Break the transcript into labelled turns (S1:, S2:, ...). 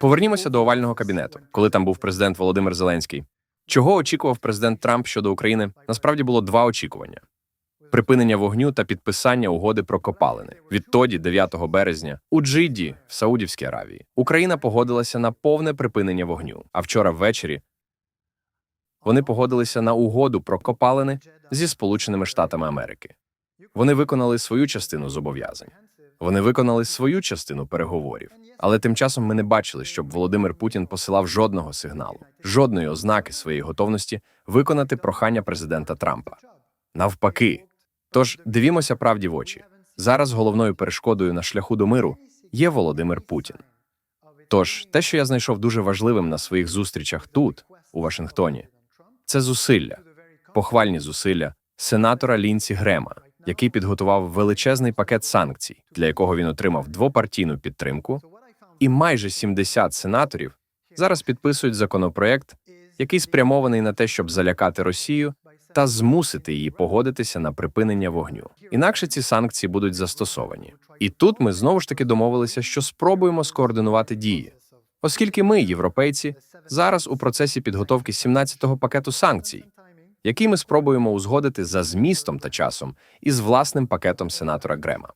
S1: Повернімося до овального кабінету, коли там був президент Володимир Зеленський. Чого очікував президент Трамп щодо України? Насправді було два очікування: припинення вогню та підписання угоди про копалини. Відтоді, 9 березня, у Джидді, в Саудівській Аравії, Україна погодилася на повне припинення вогню. А вчора ввечері вони погодилися на угоду про копалини зі Сполученими Штатами Америки. Вони виконали свою частину зобов'язань. Вони виконали свою частину переговорів. Але тим часом ми не бачили, щоб Володимир Путін посилав жодного сигналу, жодної ознаки своєї готовності виконати прохання президента Трампа. Навпаки. Тож дивімося правді в очі. Зараз головною перешкодою на шляху до миру є Володимир Путін. Тож те, що я знайшов дуже важливим на своїх зустрічах тут, у Вашингтоні, це зусилля, похвальні зусилля сенатора Лінсі Грема, який підготував величезний пакет санкцій, для якого він отримав двопартійну підтримку, і майже 70 сенаторів зараз підписують законопроект, який спрямований на те, щоб залякати Росію та змусити її погодитися на припинення вогню. Інакше ці санкції будуть застосовані. І тут ми знову ж таки домовилися, що спробуємо скоординувати дії, оскільки ми, європейці, зараз у процесі підготовки 17-го пакету санкцій, який ми спробуємо узгодити за змістом та часом із власним пакетом сенатора Грема.